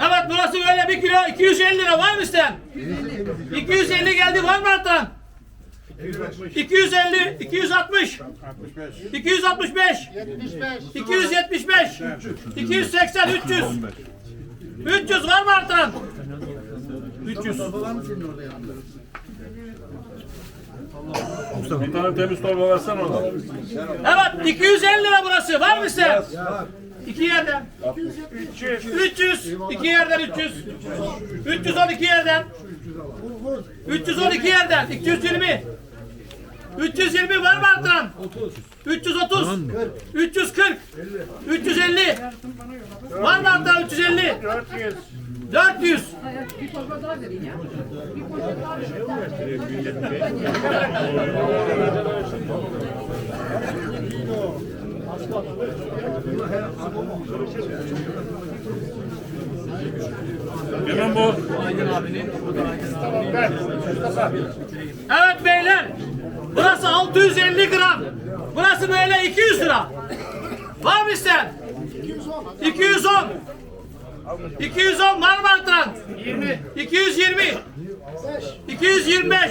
Evet burası böyle bir kilo 250 lira var mı isteyen? 250 geldi var mı artan? 250, 260, 265, 275, 280, 300. 300 var mı artan? 300. Bir tane temiz torba versene oradan. Evet 250 lira burası. Var mı isteyen? İki yerden. 300. iki yerden 300. 312 yerden. 312 yerden. 220. 320 var mı arttıran? 330. 340. 350. Var mı arttıran 350? 400. 400. Kimin bu? Evet beyler. Burası 650 gram. Burası böyle 200 lira. Var mı isteyen? 210. 210 var mı arttıran? 20. 220. 225.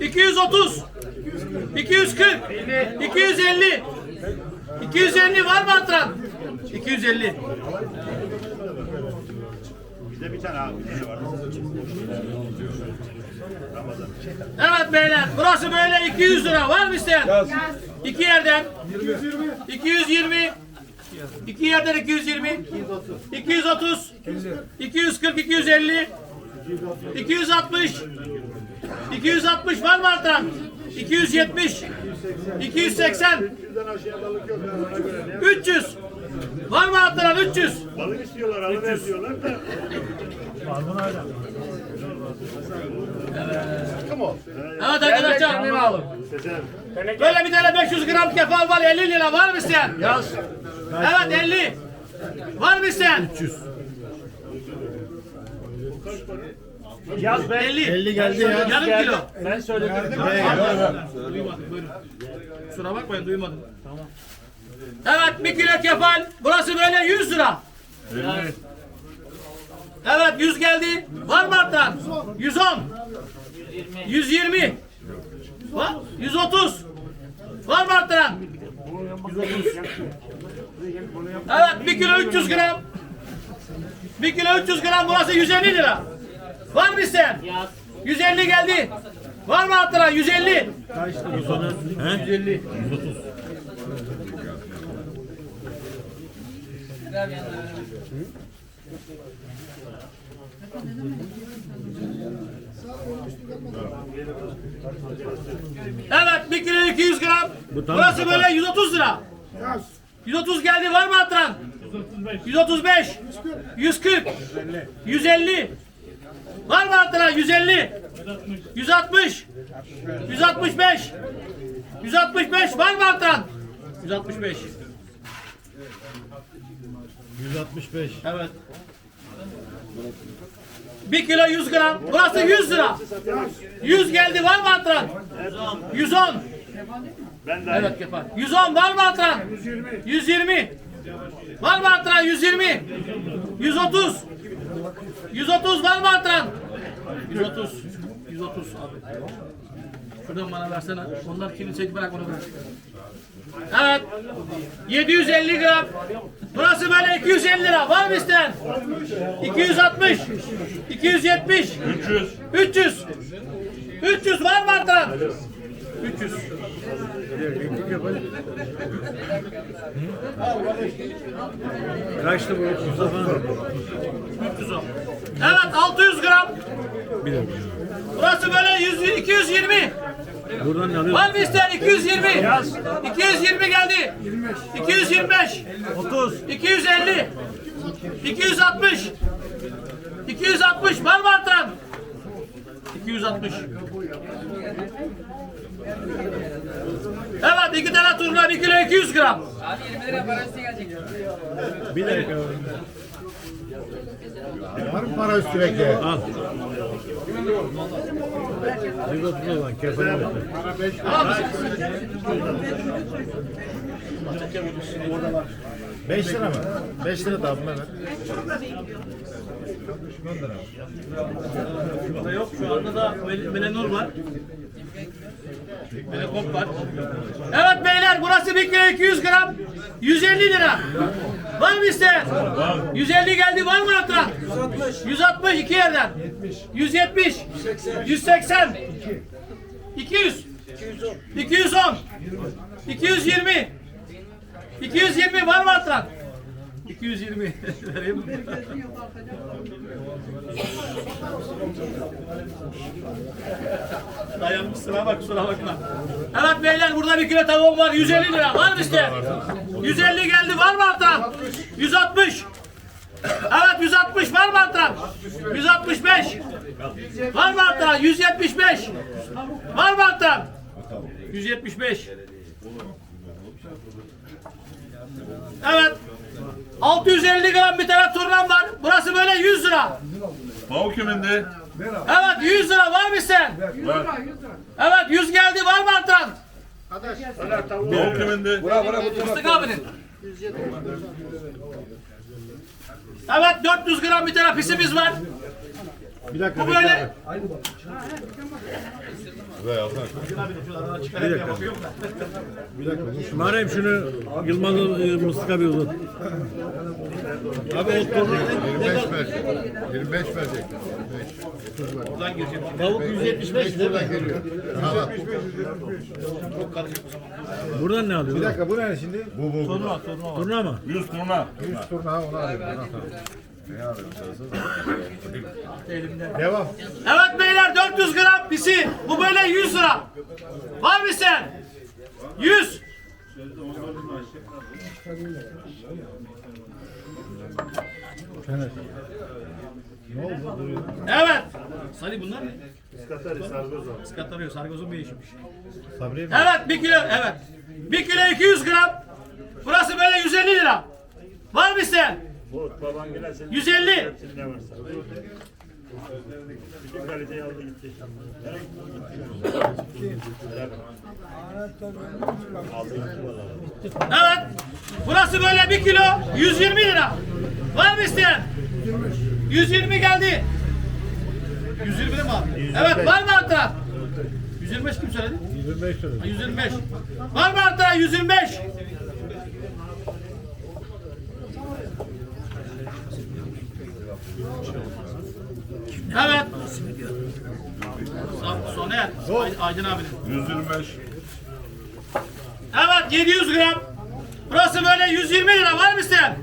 230. 240. 250. 250 var mı arttıran? 250. Evet beyler burası böyle 200 lira var mı isteyen? İki yerden 220 İki yerden 220 230 240 250 260 260 var mı artan? 270 280 300 Var mı artan 300 Balık istiyorlar, alıver diyorlar da. Evet. Arkadaşlar. Sezer. Böyle bir tane 500 gram kefal var 50 lira var mı isteyen? Yaz. Evet 50. Var mı isteyen? 300. Yaz be. 50. 50 geldi ya. Yarım kilo. Ben söyledim. Kusura bakmayın duymadım. Tamam. Evet bir kilo kefal. Burası böyle 100 lira. Evet 100 geldi. Var mı artan? 110. 120. Var. 130. Var mı arttıran? 130. Evet 1 kilo 300 gram. 1 kilo 300 gram burası 150 lira. Var mı isteyen? 150 geldi. Var mı arttıran? 150. Kaçtı bu sonu? 150. 130. Evet 1 kilo 200 gram. Burası böyle 130 lira. 130 geldi var mı attıran? 135. 140. 150. Var mı attıran? 150. 160. 165. 165 var mı attıran? 165. 165. Evet. 1 kilo 100 gram. Burası 100 lira. 100 geldi var mı attıran? 110. Ben de Evet yapar. 110 var mı attıran? 120. 120. Var mı attıran? 120. 130. 130 var mı attıran? 130. 130 abi. Şuradan bana versene. Onlar kiliseydi bırak onu bırak. Evet. 750 gram. Burası böyle 250 lira. Var mı isteyen? 260. 270. 300. 300. 300 var mı artan? 300. Kaçtı bu Mustafa? 310. Evet 600 gram. Burası böyle 100, 220. Buradan alıyor. Var mı isteyen 220? 220 geldi. 225. 30. 250. 260. 260 var mı artan? 260. Evet iki tane turna 1 kilo 200 gram. Bir dakika. Var mı para üstü bekle? Al. 130 olan kefal. Al. 5 lira mı? 5 lira da abime ver. Burada yok. Şu anda da Mel- Melenur var. Melekop var. Evet beyler burası bir kilo 200 gram. 150 lira. Var mı isteyen? 150 geldi var mı hatıra? 160 iki yerden. 170. 180. 200. 210. 220. 220 var mı hatıra? 220 vereyim? Dayanmış sıra bak kusura bakma. Evet beyler burada bir kilo tavuğum var 150 lira var mı işte? 150 geldi var mı artan? 160. Evet 160 var mı artan? 165. Var mı artan? 175. Var mı artan? 175. Evet. 650 gram bir tane turnam var. Burası böyle 100 lira. Tavuk kimindi? Evet 100 lira var mı sen? Var. Evet 100 geldi var mı artan? Tavuk kimindi? Fıstık abinin. Evet 400 gram bir tane pisimiz var. Bir dakika. Bu böyle. abi. Ver Altan. Bir dakika. dur. Meryem şunu Yılmaz'ın e, Mustafa bir uzat. Abi o torunu 25 verecek. 25 verecek. tavuk 175 değil mi? Buradan geliyor. Buradan ne alıyor? Bir dakika bu ne şimdi? Bu bu. bu. Turna mı? 100 turna. 100 turna onu alayım. Devam. Evet beyler 400 gram pisi. Bu böyle 100 lira. Var mı sen? 100. Evet. Sali bunlar ne? Katari sargoz var. Skatarıyor. Sargozun bir işmiş. Sabriye mi? Evet bir kilo evet. Bir kilo 200 gram. Burası böyle 150 lira. Var mı sen? Bu baban gelirse 150. hepsinde varsa. Bütün kaliteyi aldı gitti. Aldı gitti valla. Evet. Burası böyle bir kilo 120 lira. Var mı isteyen? 120 geldi. 120 mi abi? Evet var mı arttıran? 125 kim söyledi? 25 lira. Ha, 125. Var mı arttıran 125? Evet. Soner. Ay- Aydın abinin. 125. Evet 700 gram. Burası böyle 120 lira var mı isteyen?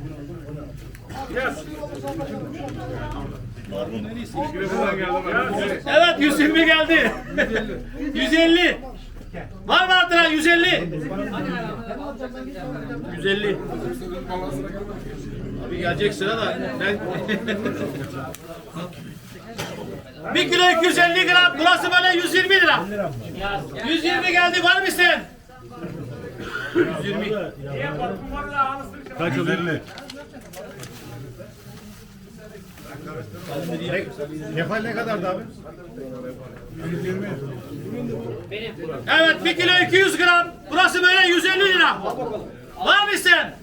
Evet 120 geldi. 150. Var mı artıran 150? 150. Abi gelecek sıra da ben Bir kilo 250 gram. Burası böyle 120 lira. 120 geldi. Var mı isteyen? 120. Kaç oluyor? 150. Kefal ne kadardı abi? Evet 1 kilo 200 gram. Burası böyle 150 lira. Var mı sen?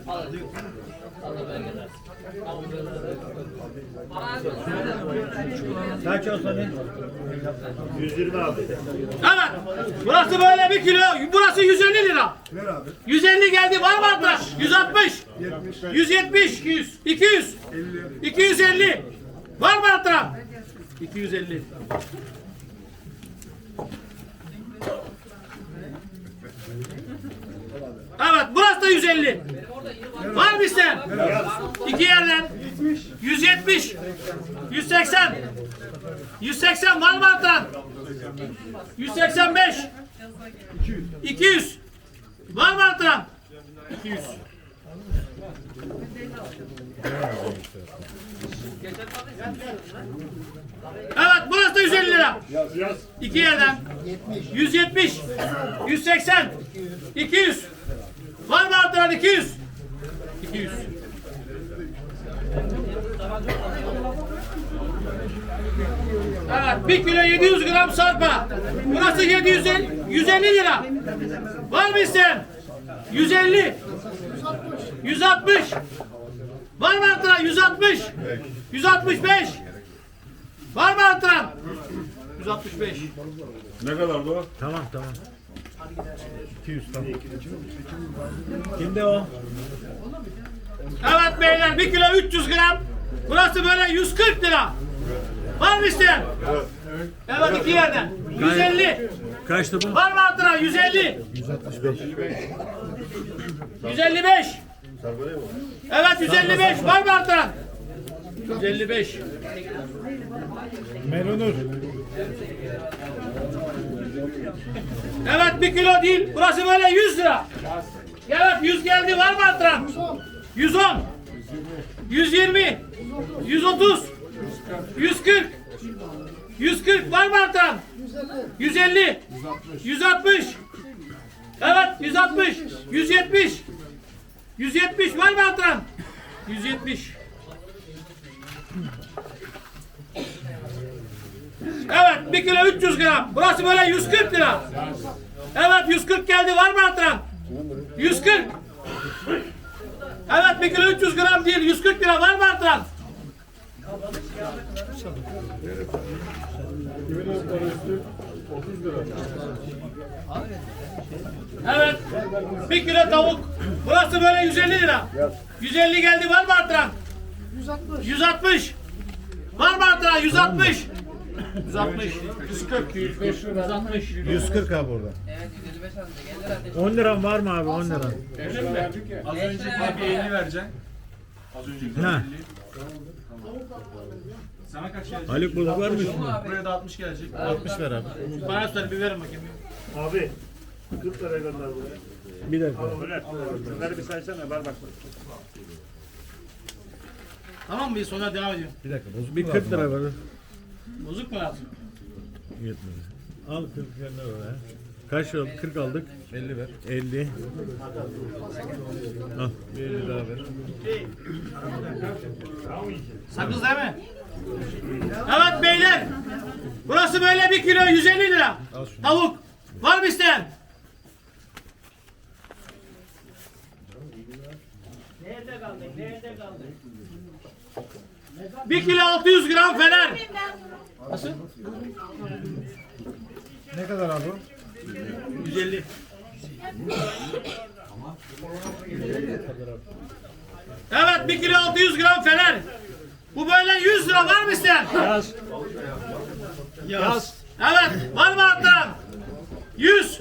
Kaç olsa ne? 120 aldı. Evet. Burası böyle 1 kilo. Burası 150 lira. 150 geldi. Var mı arkadaş? 160. 170. 200. 200. 250. Var mı arkadaş? 250. Evet burası da 150. Var mı sen? İki yerden. 170. 180. 180 var mı artan? 185. 200. Var mı artan? 200. Evet burası da 150 lira. İki yerden. 170. 180. 200. Var mı arttıran 200? 200. Evet 1 kilo 700 gram sarpa. Burası 750 150 lira. Var mı isteyen? 150. 160. Var mı artıran? 160. 165. Var mı artıran? 165. Ne kadar bu? Tamam tamam. 200 tamam. Kimde o? Evet beyler 1 kilo 300 gram. Burası böyle 140 lira. Var mı isteyen? Evet iki yerden. 150. Kaçtı bu? Var mı artıran? 150. 155. Evet 155. Var mı artıran? 155. Melonur. Evet 1 kilo değil. Burası böyle 100 lira. Evet 100 geldi. Var mı artıran? 110. 120. 130. 140. 140 var mı artan? 150. 160. Evet 160. 170. 170 var mı artan? 170. Evet 1 kilo 300 gram. Burası böyle 140 lira. Evet 140 geldi var mı artan? 140. Evet 1 kilo 300 gram değil 140 lira var mı artan? Evet. Bir kilo tavuk. Burası böyle 150 lira. 150 geldi var mı artıran? 160. 160. Var mı artıran? 160. 160. 140. 160. 140 abi orada. 10 liran var mı abi 10 liran? Az önce bir 50 vereceksin. Az önce Ha. Sana kaç gelecek? Haluk burada var mı? Buraya da 60 gelecek. 60 ver abi. Bana söyle bir verin bakayım. Abi 40 lira gönder buraya. Bir dakika. Ömer, bunları bir saysana ver bak. Tamam mı? Sonra devam ediyorum. Bir dakika bozuk Bir mu 40 lazım lira abi? Bozuk mu lazım? Yetmedi. Al 40 lira oraya. Kaç oldu? 40 aldık. 50 ver. 50. Al. Bir 50 daha ver. Sakız değil mi? Evet beyler. Burası böyle bir kilo 150 lira. Tavuk. Var mı isteyen? Bir kilo 600 gram fener. Nasıl? Ne kadar abi o? 150. Evet bir kilo 600 gram fener. Bu böyle 100 lira var mı isteyen? Yaz. Yaz. Evet var mı hatta? 100.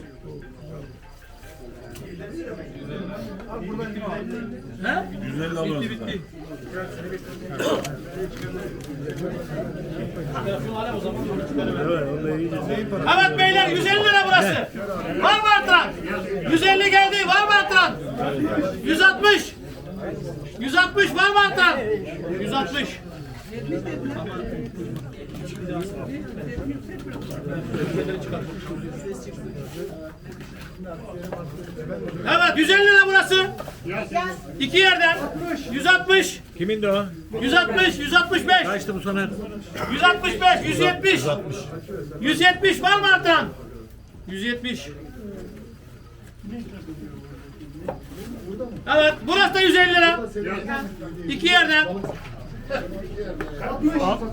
He? 150 alırız. Bitti. İyice. Evet beyler 150 lira burası. Var mı artıran? 150 geldi. Var mı artıran? 160. 160 var mı artıran? 160. Evet 150 lira burası. İki yerden. 160. Kimin de o? 160, 165. Kaçtı bu soner? 165, 170. 170 var mı artan? 170. Evet, burası da 150 lira. İki yerden.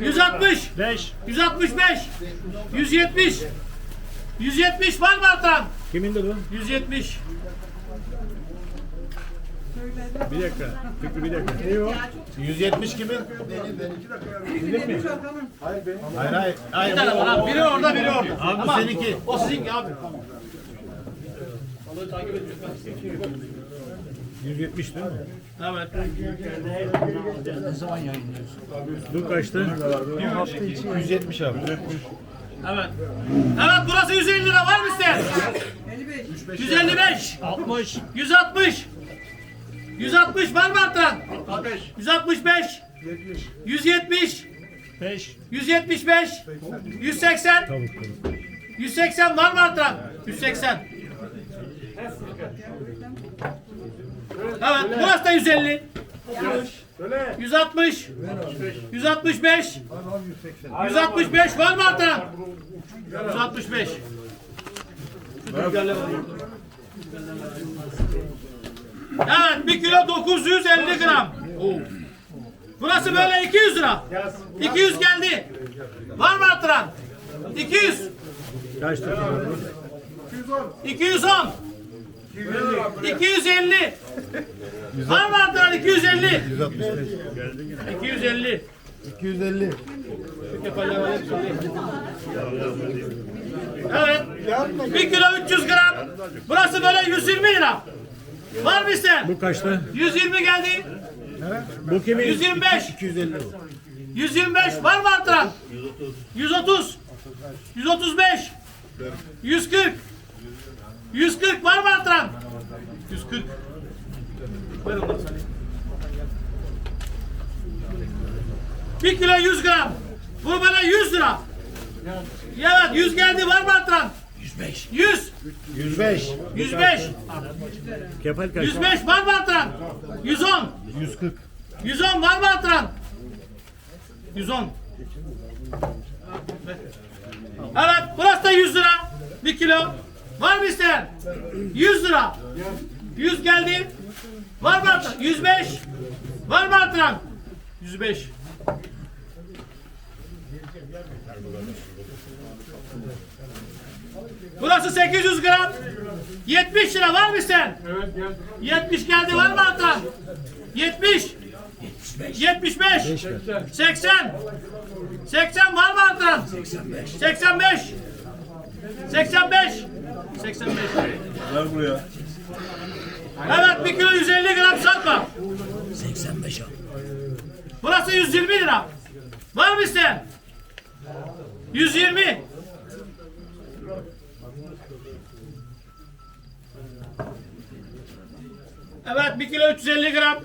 160, 5. 165, 170. 170 var mı artan? Kimin de bu? 170. Bir dakika. Fikri bir dakika. Ne o? 170 kimin? Benim mi? Hayır hayır. Bir Hayır. tane var abi. Biri orada, biri orada. Abi bu seninki. O sizinki abi. 170 değil mi? Evet. Bu kaçtı? 170 abi. Evet. Evet burası 150 lira var mı isteyen? 155. 60. 160. 160 var mı artan? 165. 170. 5. 175. 180. Tavuk tavuk. 180 var mı artan? 180. Evet burası da 150. 160. 165. 165 var mı artan? 165. Evet 1 kilo 950 gram. Burası böyle 200 lira. 200 geldi. Var mı artıran? 200. Kaç tane abi? 210. 250. Var mı artıran 250? 250. 250. Evet. 1 kilo 300 gram. Burası böyle 120 lira. Var mı isteyen? Bu kaçta? 120 geldi. Bu kimin? 125. 250. 125 var mı artıran? 130. 135. 140. 140 var mı artıran? 140. Ver ondan sana. 1 kilo 100 gram. Bu bana 100 lira. Evet 100 geldi var mı artıran? 105. 100. 105. 105. Kefal kaç? 105 var mı artıran? 110. 140. 110 var mı artıran? 110. Evet burası da 100 lira. 1 kilo. Var mı isteyen? 100 lira. 100 geldi. Var mı artıran? 105. Var mı artıran? 105. Burası 800 gram. 70 lira var mı isteyen? Evet gel. 70 geldi var mı Hakan? 70. 75. 80. 80 var mı Hakan? 85. 85. 85. Ver buraya. Evet 1 kilo 150 gram sarma. 85 Burası 120 lira. Var mı isteyen? 120. Evet 1 kilo 350 gram.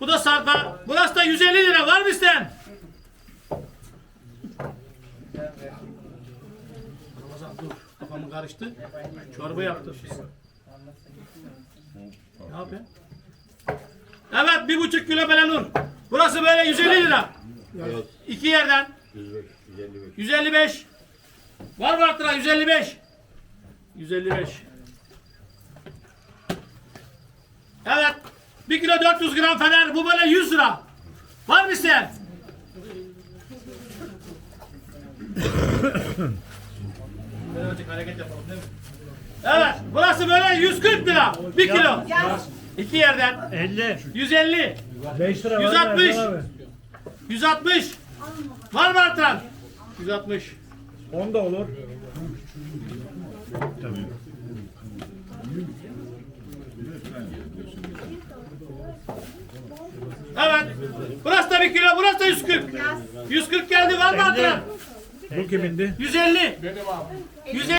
Bu da sarpa. Burası da 150 lira. Var mı isteyen? Ramazan dur. Kafamı karıştı. Çorba yaptım. Ne yapıyorsun? Evet bir buçuk kilo belenur. Burası böyle 150 lira. İki yerden. 155. Var mı arttıran 155? 155. Evet. 1 kilo 400 gram fener. Bu böyle 100 lira. Var mı isteyen? Hareket yapalım değil mi? Evet. Burası böyle 140 lira. 1 kilo. İki yerden. 50. 150. 5 lira 160. 160. Var mı arttıran? 160. 10 da olur. Evet. Burası da bir kilo, burası da 140. 140 geldi var mı arttıran? Bu kimindi? 150. Benim abi. 150.